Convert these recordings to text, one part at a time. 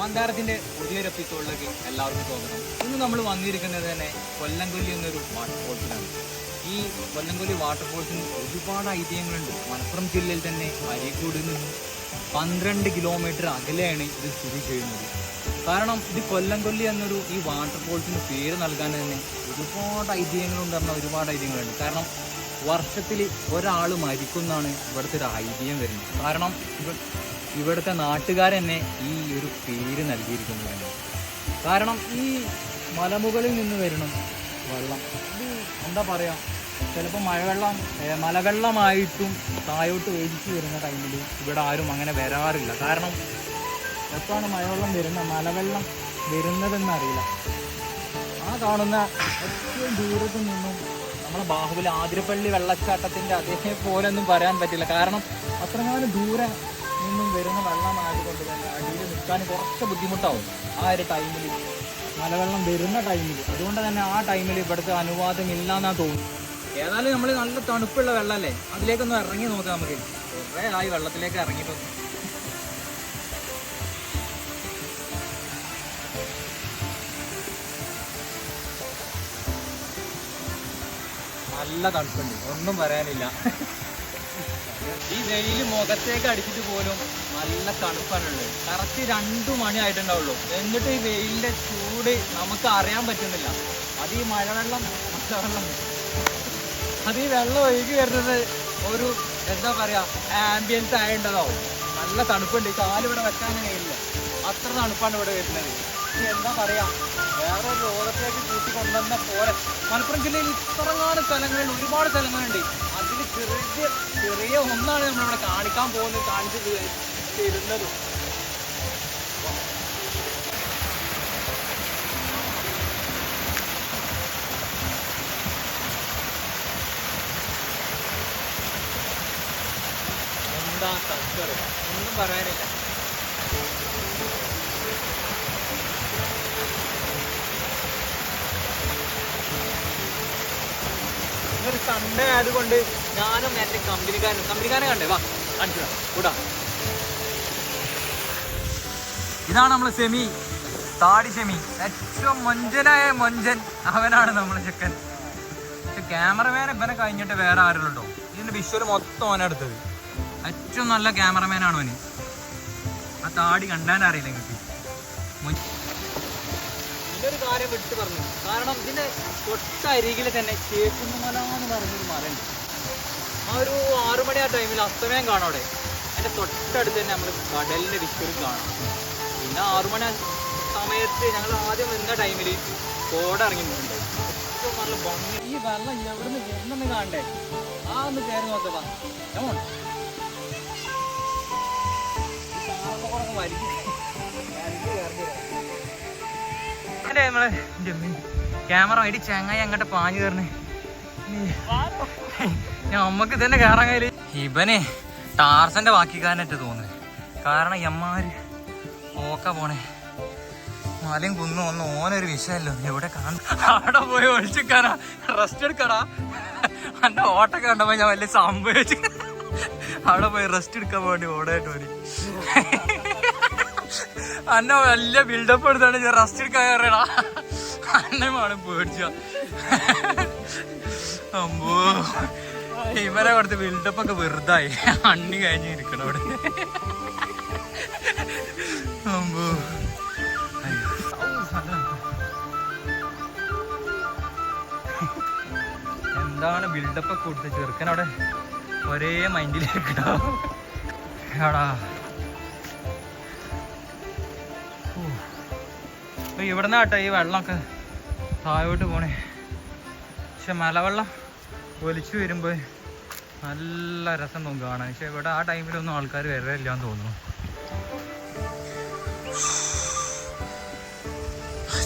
മന്ദാരത്തിന്റെ പുതിയൊരു എപ്പിസോഡിലേക്ക് എല്ലാവർക്കും സ്വാഗതം. ഇന്ന് നമ്മൾ വന്നിരിക്കുന്നത് തന്നെ കൊല്ലംകൊല്ലി എന്നൊരു വാട്ടർഫോൾസിലാണ് ഈ കൊല്ലംകൊല്ലി വാട്ടർഫോൾസിന് ഒരുപാട് ഐതിഹ്യങ്ങളുണ്ട്. മലപ്പുറം ജില്ലയിൽ തന്നെ അരീക്കോടിൽ നിന്നും പന്ത്രണ്ട് കിലോമീറ്റർ അകലെയാണ് ഇത് സ്ഥിതി ചെയ്യുന്നത്. കാരണം ഇത് കൊല്ലംകൊല്ലി എന്നൊരു ഈ വാട്ടർഫോൾസിന് പേര് നൽകാൻ തന്നെ ഒരുപാട് ഐതിഹ്യങ്ങളുണ്ട്. ഒരുപാട് ഐതിഹ്യങ്ങളുണ്ട്. കാരണം വർഷത്തിൽ ഒരാൾ മരിക്കുന്നാണ് ഇവിടുത്തെ ഒരു ഐതിഹ്യം വരുന്നത്. കാരണം ഇവ ഇവിടുത്തെ നാട്ടുകാർ തന്നെ ഈ ഒരു പേര് നൽകിയിരിക്കുന്നതാണ്. കാരണം ഈ മലമുകളിൽ നിന്ന് വരണം വെള്ളം എന്താ പറയുക ചിലപ്പോൾ മഴവെള്ളം മലവെള്ളമായിട്ടും താഴോട്ട് ഒഴുകി വരുന്ന ടൈമിൽ ഇവിടെ ആരും അങ്ങനെ വരാറില്ല. കാരണം എപ്പോഴാണ് മഴവെള്ളം വരുന്നത്? മലവെള്ളം വരുന്നതെന്നറിയില്ല ആ കാണുന്ന ഏറ്റവും ദൂരത്തു നിന്നും നമ്മളെ ബാഹുബലി ആതിരപ്പള്ളി വെള്ളച്ചാട്ടത്തിന്റെ അതേപോലെ പോലൊന്നും പറയാൻ പറ്റില്ല. കാരണം അത്രങ്ങാനും ദൂരെ നിന്നും വരുന്ന വെള്ളമായതുകൊണ്ട് തന്നെ അടിയിൽ നിൽക്കാൻ കുറച്ച് ബുദ്ധിമുട്ടാവും ആ ഒരു ടൈമിൽ മലവെള്ളം വരുന്ന ടൈമിൽ അതുകൊണ്ട് തന്നെ ആ ടൈമിൽ ഇവിടുത്തെ അനുവാദം ഇല്ലാന്നാ തോന്നുന്നു. ഏതായാലും നമ്മൾ നല്ല തണുപ്പുള്ള വെള്ളമല്ലേ അതിലേക്കൊന്ന് ഇറങ്ങി നോക്കാം നമുക്ക്. കുറേ ആയി വെള്ളത്തിലേക്ക് ഇറങ്ങിയിട്ട് നല്ല തണുപ്പുണ്ട്. ഒന്നും പറയാനില്ല. ഈ വെയിൽ മുഖത്തേക്ക് അടിച്ചിട്ട് പോലും നല്ല തണുപ്പാണുള്ളത്. കറക്റ്റ് രണ്ടു മണി ആയിട്ടുണ്ടാവുള്ളൂ. എന്നിട്ട് ഈ വെയിലിന്റെ ചൂട് നമുക്ക് അറിയാൻ പറ്റുന്നില്ല. അത് ഈ മഴവെള്ളം മഴവെള്ളം. അത് ഈ വെള്ളം ഒഴുകി വരുന്നത് ഒരു എന്താ പറയാ ആംബിയൻസ് ആയേണ്ടതാവും നല്ല തണുപ്പുണ്ട്. ഈ കാലിവിടെ വെക്കാനേ കഴിയില്ല. അത്ര തണുപ്പാണ് ഇവിടെ വരുന്നത്. എന്താ പറയാ? വേറെ ലോകത്തിലേക്ക് കൂട്ടി കൊണ്ടുവന്ന പോലെ മലപ്പുറം ജില്ലയിൽ ഇത്രങ്ങാനും സ്ഥലങ്ങളുണ്ട് ഒരുപാട് സ്ഥലങ്ങളുണ്ട്. അതിൽ ചെറിയ ചെറിയ ഒന്നാണ് നമ്മളിവിടെ കാണിക്കാൻ പോകുന്നത് കാണിച്ചു തരുന്നതും. എന്താ കൾച്ചർ ഒന്നും പറയാനില്ല. സൺഡേ ആയതുകൊണ്ട് ഞാനും എന്റെ കമ്പനിക്കാരനും കമ്പനിക്കാരനെ കണ്ടേ വാ കാണിച്ചു കൂടാ ഇതാണ് നമ്മളെ സെമി. താടി സെമി. ഏറ്റവും മൊഞ്ചനായ മൊഞ്ചൻ. അവനാണ് നമ്മളെ ചെക്കൻ. പക്ഷെ ക്യാമറമാൻ ഇവനെ കഴിഞ്ഞിട്ട് വേറെ ആരുള്ളൂ ഇതിന്റെ വിഷ്വൽ മൊത്തം അവനെടുത്തത് ഏറ്റവും നല്ല ക്യാമറമാനാണ് അവന്. ആ താടി കണ്ടാൻ അറിയില്ല എനിക്ക് ഇതൊരു കാര്യം വിട്ടു പറഞ്ഞു. കാരണം ഇതിന്റെ തൊട്ടരികിൽ തന്നെ ചേക്കുന്നുമല എന്ന് പറഞ്ഞൊരു മലയുണ്ട്. ആ ഒരു ആറു മണി ആ ടൈമിൽ അസ്തമയം കാണാം അവിടെ. അതിന്റെ തൊട്ടടുത്ത് തന്നെ നമ്മൾ കടലിന്റെ വിഷ്വലും കാണാം. പിന്നെ ആറു മണി ആ സമയത്ത് ഞങ്ങൾ ആദ്യം നിന്ന ടൈമിൽ കോട ഇറങ്ങിയിട്ടുണ്ട് ഏറ്റവും നല്ല ഭംഗി. ഈ വെള്ളം എവിടുന്ന് വരുന്നെന്ന് കാണണ്ടേ? ആ ഒന്ന് കയറി നോക്കപ്പാ കമോൺ നമ്മളെ? ക്യാമറ ഇടി ചങ്ങായി അങ്ങോട്ട് പാഞ്ഞു കയറണേ അമ്മയ്ക്ക് തന്നെ കയറാൻ കയ്യിൽ ഇവനെ ടാർസന്റെ ബാക്കിക്കാരനായിട്ട് തോന്നുന്നു. കാരണം എമ്മാര് ഓക്ക പോണേ. മലയും കുന്നും ഒന്നും ഓനൊരു വിഷയമല്ലോ. എവിടെ കാണും? അവിടെ പോയി ഒളിച്ചിക്കാനാ. റെസ്റ്റ് എടുക്കടാ. എന്റെ ഓട്ടൊക്കെ കണ്ടപ്പോ ഞാൻ വലിയ സംഭവിച്ചു അവിടെ പോയി റെസ്റ്റ് എടുക്കാൻ വേണ്ടി ഓടായിട്ട് പോയി അന്ന വലിയ ബിൽഡപ്പ് എടുത്താണ്. ഞാൻ റെസ്റ്റ് എടുക്കാൻ കയറടാ അന്നമാണ് പേടിച്ച. അമ്പോ. ഇവരെ കൊടുത്ത് ബിൽഡപ്പ് ഒക്കെ വെറുതായി. അണ്ണി കഴിഞ്ഞ് ഇരിക്കണം അവിടെ. അമ്പോ. എന്താണ് ബിൽഡപ്പ് ഒക്കെ കൊടുത്ത് ചെറുക്കൻ അവിടെ ഒരേ മൈൻഡിലേക്ക് എടാ. അപ്പൊ ഇവിടുന്ന് കേട്ടോ ഈ വെള്ളമൊക്കെ താഴോട്ട് പോണേ. പക്ഷെ മലവെള്ളം ഒലിച്ചു വരുമ്പോൾ നല്ല രസം തോന്നും കാണാൻ. പക്ഷെ ഇവിടെ ആ ടൈമിലൊന്നും ആൾക്കാർ വരില്ല എന്ന് തോന്നുന്നു.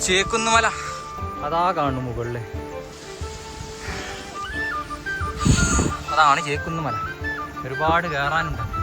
ചേക്കുന്നുമല. അതാ കാണുന്നു മുകളിൽ. അതാണ് ചേക്കുന്നുമല. ഒരുപാട് കയറാനുണ്ട്